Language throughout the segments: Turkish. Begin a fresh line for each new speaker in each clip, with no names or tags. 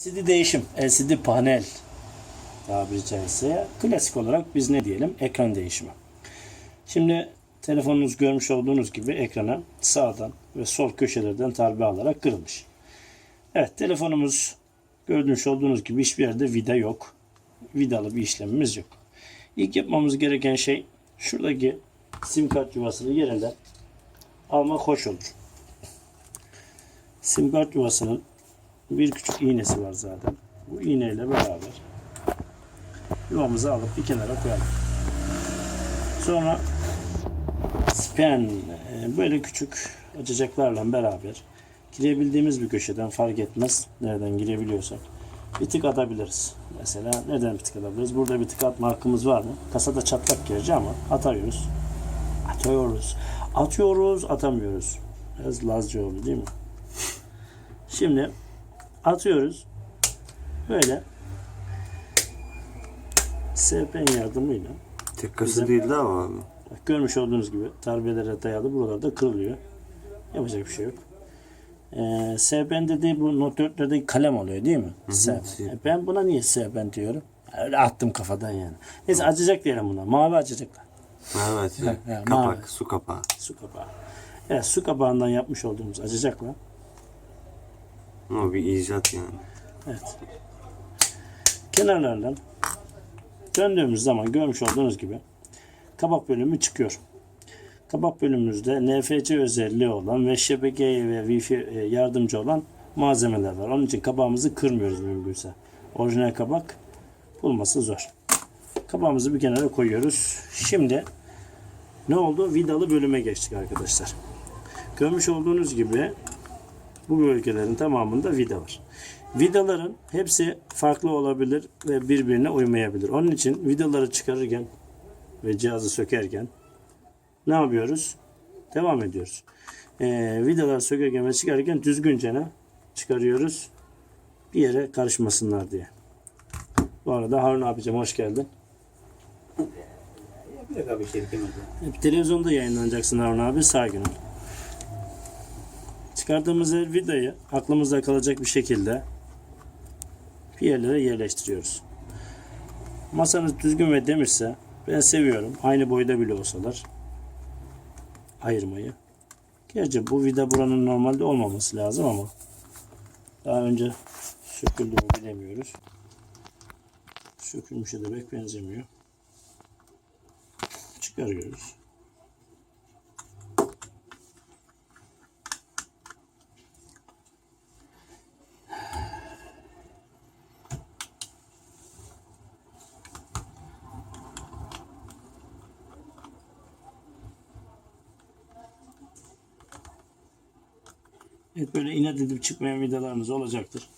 LCD değişim, LCD panel tabiri caizse klasik olarak biz ne diyelim? Ekran değişimi. Şimdi telefonunuz görmüş olduğunuz gibi ekrana sağdan ve sol köşelerden darbe alarak kırılmış. Evet telefonumuz gördüğünüz olduğunuz gibi hiçbir yerde vida yok. Vidalı bir işlemimiz yok. İlk yapmamız gereken şey şuradaki sim kart yuvasını yerinden almak hoş olur. Sim kart yuvasının bir küçük iğnesi var zaten. Bu iğneyle beraber yuvamızı alıp bir kenara koyalım. Sonra spen e, böyle küçük açacaklarla beraber girebildiğimiz bir köşeden fark etmez nereden girebiliyorsak bir tık atabiliriz. Mesela nereden bir tık atabiliriz? Burada bir tık atma hakkımız var mı? Kasada çatlak gerçi ama atıyoruz. Atıyoruz. Atıyoruz, atamıyoruz. Biraz Lazca oldu değil mi? Şimdi atıyoruz. Böyle SP'nin yardımıyla
Tek kası
Güzel.
değildi ama abi.
görmüş olduğunuz gibi darbelere dayalı buralarda kırılıyor. Yapacak bir şey yok. Ee, SP'n dediği bu Note 4'lerdeki kalem oluyor değil mi? SP'n.
SP'n.
E, Ben buna niye SP'n diyorum? Öyle attım kafadan yani. Neyse açacak diyelim buna. Mavi açacaklar.
Evet. Kapak,
mavi.
su kapağı.
Su kapağı. Evet su kapağından yapmış olduğumuz açacakla.
Ama bir icat yani.
Evet. Kenarlardan döndüğümüz zaman görmüş olduğunuz gibi kabak bölümü çıkıyor. Kabak bölümümüzde NFC özelliği olan ve şebekeye ve Wi-Fi e, yardımcı olan malzemeler var. Onun için kabağımızı kırmıyoruz mümkünse. Orijinal kabak bulması zor. Kabağımızı bir kenara koyuyoruz. Şimdi ne oldu? Vidalı bölüme geçtik arkadaşlar. Görmüş olduğunuz gibi bu bölgelerin tamamında vida var. Vidaların hepsi farklı olabilir ve birbirine uymayabilir. Onun için vidaları çıkarırken ve cihazı sökerken ne yapıyoruz? Devam ediyoruz. Ee, vidaları sökerken ve çıkarırken düzgünce ne çıkarıyoruz. Bir yere karışmasınlar diye. Bu arada Harun abicim hoş geldin.
Bir dakika bir şey
televizyonda yayınlanacaksın Harun abi sağ günü. Çıkardığımız her vidayı aklımızda kalacak bir şekilde bir yerlere yerleştiriyoruz. Masanız düzgün ve demirse ben seviyorum. Aynı boyda bile olsalar ayırmayı. Gerçi bu vida buranın normalde olmaması lazım ama daha önce söküldü mü bilemiyoruz. Sökülmüşe de pek benzemiyor. Çıkarıyoruz. Evet böyle inat edip çıkmayan vidalarınız olacaktır.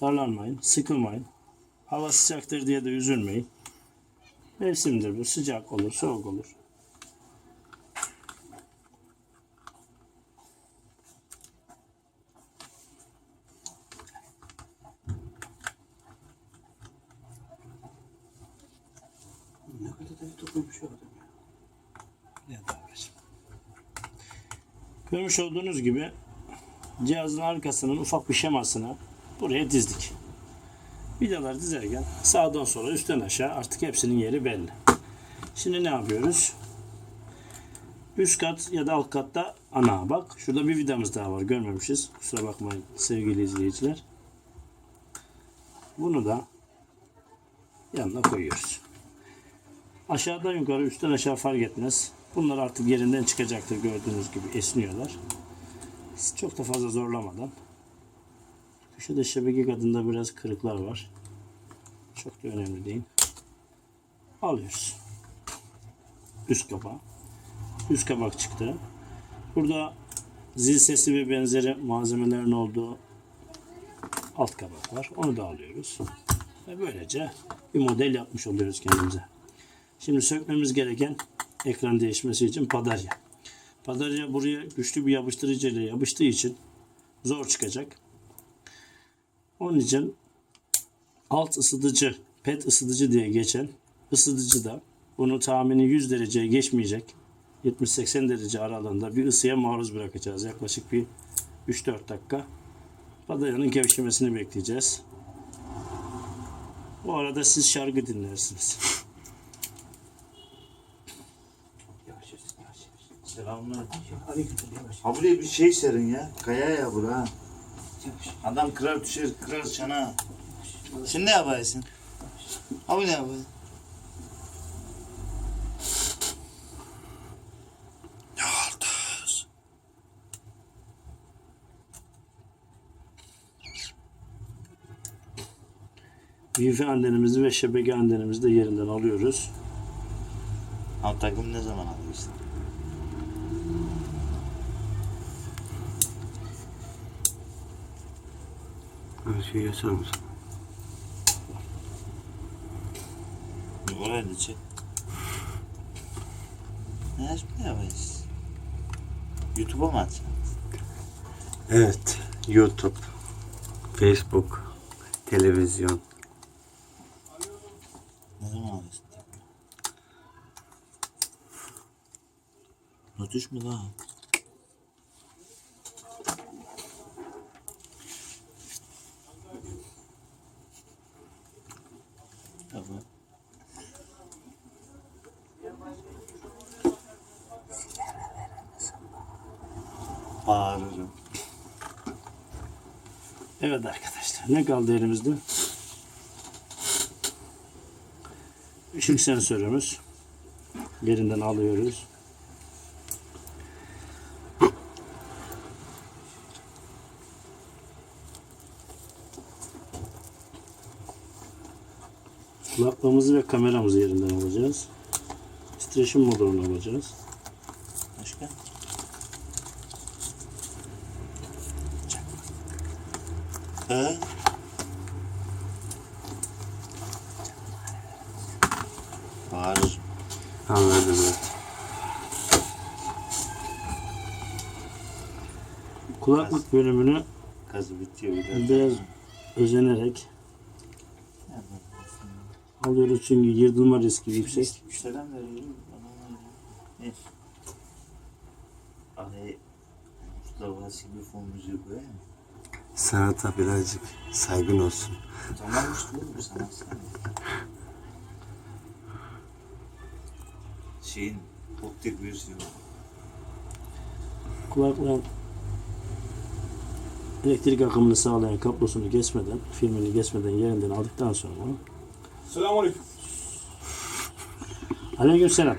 Darlanmayın, sıkılmayın. Hava sıcaktır diye de üzülmeyin. Mevsimdir bu. Sıcak olur, soğuk olur.
Ne kadar da dokunmuş o adam ya.
Ver. Görmüş olduğunuz gibi cihazın arkasının ufak bir şemasını buraya dizdik. Vidaları dizerken sağdan sola üstten aşağı artık hepsinin yeri belli. Şimdi ne yapıyoruz? Üst kat ya da alt katta ana bak. Şurada bir vidamız daha var görmemişiz. Kusura bakmayın sevgili izleyiciler. Bunu da yanına koyuyoruz. Aşağıdan yukarı, üstten aşağı fark etmez. Bunlar artık yerinden çıkacaktır gördüğünüz gibi esniyorlar. Çok da fazla zorlamadan. Köşede şebeke kadında biraz kırıklar var. Çok da önemli değil. Alıyoruz. Üst kapağı. Üst kabak çıktı. Burada zil sesi ve benzeri malzemelerin olduğu alt kabak var. Onu da alıyoruz. Ve böylece bir model yapmış oluyoruz kendimize. Şimdi sökmemiz gereken ekran değişmesi için padarya. Padarya buraya güçlü bir yapıştırıcı ile yapıştığı için zor çıkacak. Onun için alt ısıtıcı, pet ısıtıcı diye geçen ısıtıcı da bunu tahmini 100 dereceye geçmeyecek 70-80 derece aralığında bir ısıya maruz bırakacağız. Yaklaşık bir 3-4 dakika Badaryanın gevşemesini bekleyeceğiz. Bu arada siz şarkı dinlersiniz.
Yavaş yavaş yavaş yavaş
Ha buraya bir şey serin ya. Kaya ya bura. Adam kırar düşer kırar çana. Şimdi ne yaparsın? Ha bu ne oldu?
Wifi antenimizi ve şebeke antenimizi de yerinden alıyoruz.
Ha takım ne zaman alıyorsun?
Şeyi açar mısın?
Oraya da çek. Ne yaparsın? YouTube'a mı atacaksın?
Evet. YouTube, Facebook, televizyon.
Ne zaman alıyorsun? Notuş mu lan?
Evet arkadaşlar ne kaldı elimizde? Işık sensörümüz. Yerinden alıyoruz. Kulaklığımızı ve kameramızı yerinden alacağız. Titreşim motorunu alacağız.
He? Bağırır.
Anladım.
Kulaklık bölümünü
Gazı bitiyor bir daha.
biraz özenerek alıyoruz çünkü yırtılma riski yüksek.
Selam veriyorum. Ay Mustafa gibi fon müziği mı?
Sanata birazcık saygın olsun.
Sana sen. Şeyin optik versiyonu.
Kulaklığın elektrik akımını sağlayan kablosunu kesmeden, filmini kesmeden yerinden aldıktan sonra
Selamünaleyküm.
Aleykümselam.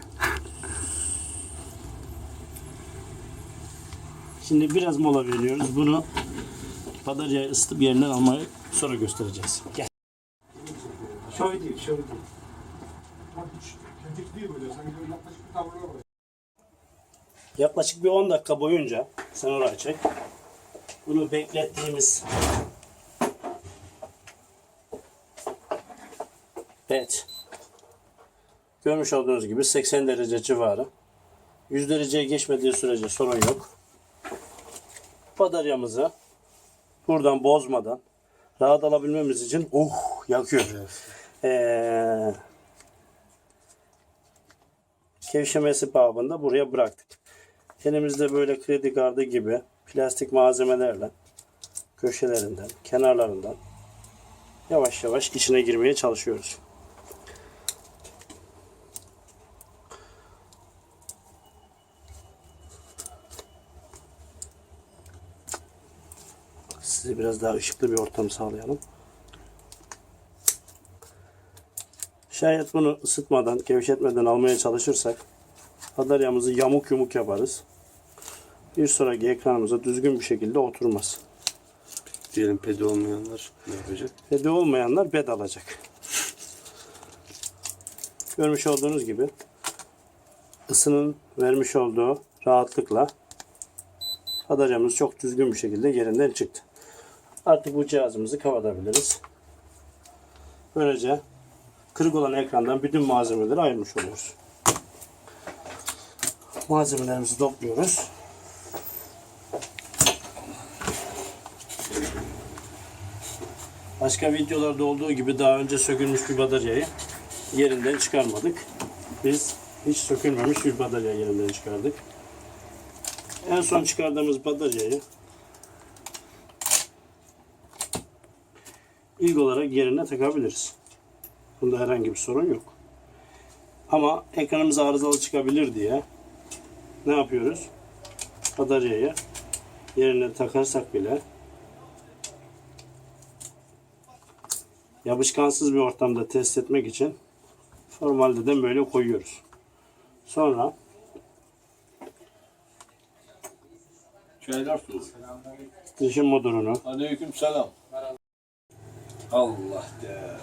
Şimdi biraz mola veriyoruz. Bunu bataryayı ısıtıp yerinden almayı sonra göstereceğiz. Gel.
Şöyle değil, şöyle değil. Yaklaşık bir tavırlar var.
Yaklaşık bir 10 dakika boyunca sen oraya çek. Bunu beklettiğimiz Evet. Görmüş olduğunuz gibi 80 derece civarı. 100 dereceye geçmediği sürece sorun yok. Bataryamızı buradan bozmadan rahat alabilmemiz için uh yakıyor. Ee, gevşemesi babında buraya bıraktık. Elimizde böyle kredi kartı gibi plastik malzemelerle köşelerinden, kenarlarından yavaş yavaş içine girmeye çalışıyoruz. Size biraz daha ışıklı bir ortam sağlayalım. Şayet bunu ısıtmadan, gevşetmeden almaya çalışırsak bataryamızı yamuk yumuk yaparız. Bir sonraki ekranımıza düzgün bir şekilde oturmaz.
Diyelim pedi olmayanlar ne yapacak?
Ve de olmayanlar bed alacak. Görmüş olduğunuz gibi ısının vermiş olduğu rahatlıkla bataryamız çok düzgün bir şekilde yerinden çıktı. Artık bu cihazımızı kapatabiliriz. Böylece kırık olan ekrandan bütün malzemeleri ayırmış oluyoruz. Malzemelerimizi topluyoruz. Başka videolarda olduğu gibi daha önce sökülmüş bir bataryayı yerinden çıkarmadık. Biz hiç sökülmemiş bir batarya yerinden çıkardık. En son çıkardığımız bataryayı ilk olarak yerine takabiliriz. Bunda herhangi bir sorun yok. Ama ekranımız arızalı çıkabilir diye ne yapıyoruz? Bataryayı yerine takarsak bile yapışkansız bir ortamda test etmek için formaldeden böyle koyuyoruz. Sonra
Çaylar soğuk.
titreşim motorunu
Aleyküm selam. Allah de.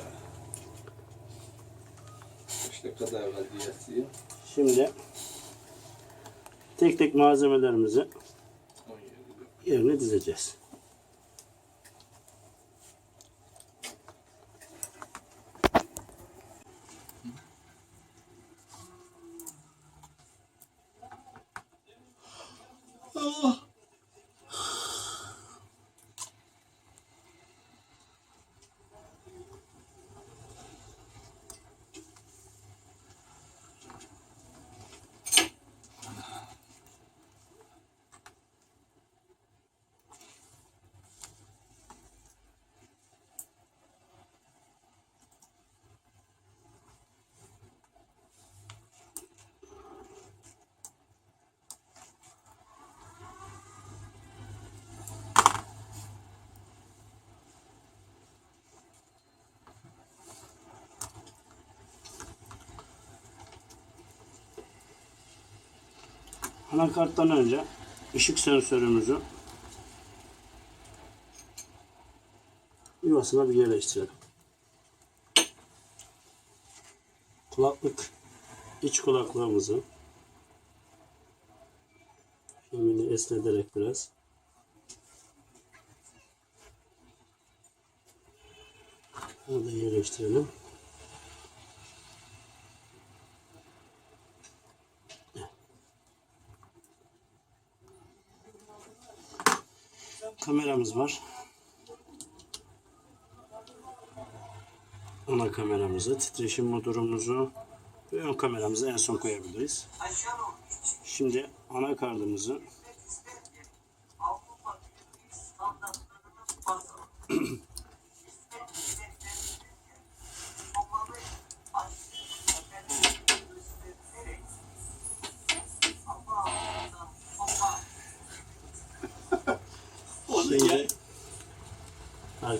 İşte kadar vaziyeti.
şimdi tek tek malzemelerimizi
17.
yerine dizeceğiz. Anakarttan önce ışık sensörümüzü yuvasına bir yerleştirelim. Kulaklık iç kulaklığımızı filmini esnederek biraz Burada yerleştirelim. Kameramız var. Ana kameramızı, titreşim motorumuzu ve ön kameramızı en son koyabiliriz. Şimdi anakartımızı Şimdi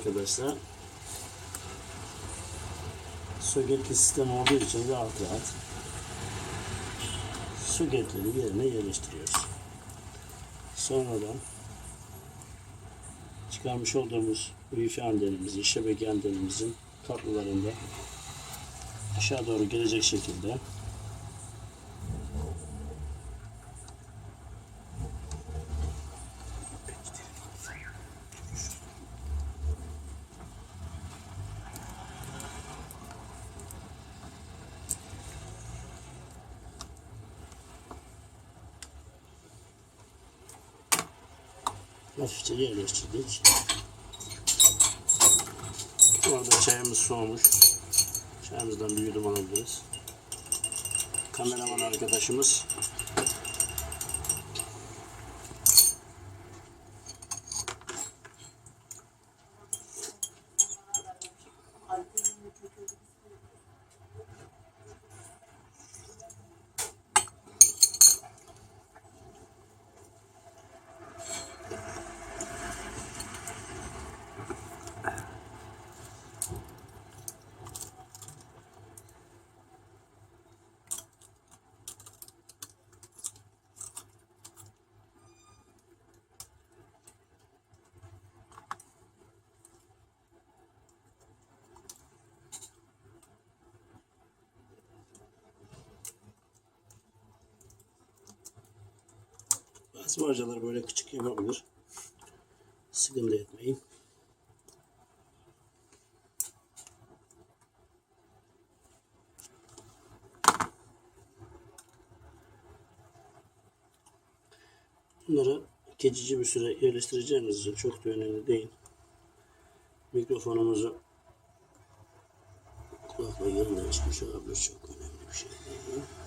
arkadaşlar soketli sistem olduğu için rahat rahat soketleri yerine yerleştiriyoruz. Sonradan çıkarmış olduğumuz Wi-Fi antenimizin, şebeke antenimizin kablolarında aşağı doğru gelecek şekilde yerleştirdik. Orada çayımız soğumuş. Çayımızdan bir yudum alabiliriz. Kameraman arkadaşımız hocalar böyle küçük yapabilir. Sıkıntı etmeyin. Bunları geçici bir süre yerleştireceğimiz için çok da önemli değil. Mikrofonumuzu kulakla yerinden çıkmış olabilir. Çok önemli bir şey değil. Evet.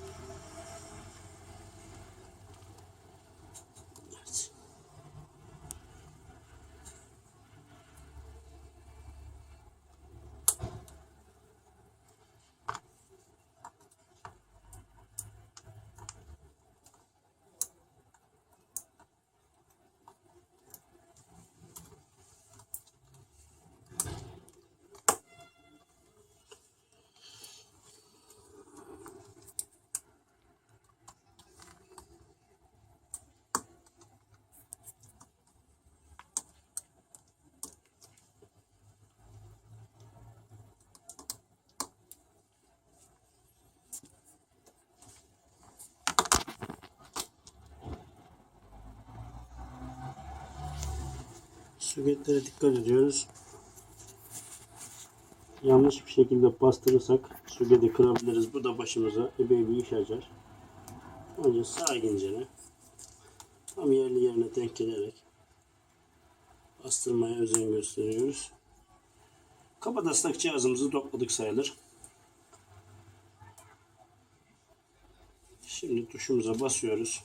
Söketlere dikkat ediyoruz. Yanlış bir şekilde bastırırsak söketi kırabiliriz. Bu da başımıza epey bir iş açar. Önce sakince tam yerli yerine denk gelerek bastırmaya özen gösteriyoruz. Kabataslak cihazımızı topladık sayılır. Şimdi tuşumuza basıyoruz.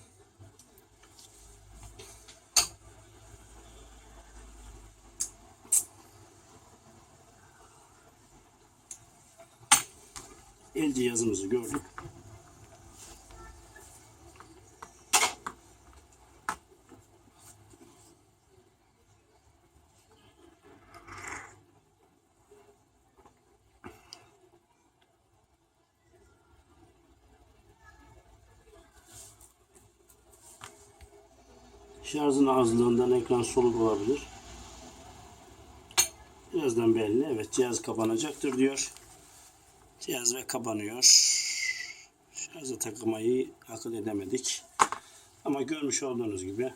El cihazımızı gördük. Şarjın azlığından ekran soluk olabilir. Birazdan belli. Evet cihaz kapanacaktır diyor. Cihaz ve kapanıyor. Şarja takmayı akıl edemedik. Ama görmüş olduğunuz gibi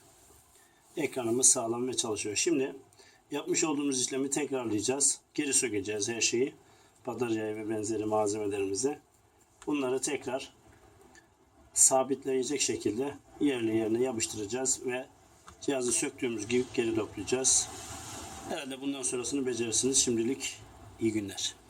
ekranımız sağlam ve çalışıyor. Şimdi yapmış olduğumuz işlemi tekrarlayacağız. Geri sökeceğiz her şeyi. Bataryayı ve benzeri malzemelerimizi. Bunları tekrar sabitleyecek şekilde yerli yerine yapıştıracağız ve cihazı söktüğümüz gibi geri toplayacağız. Herhalde bundan sonrasını becerirsiniz. Şimdilik iyi günler.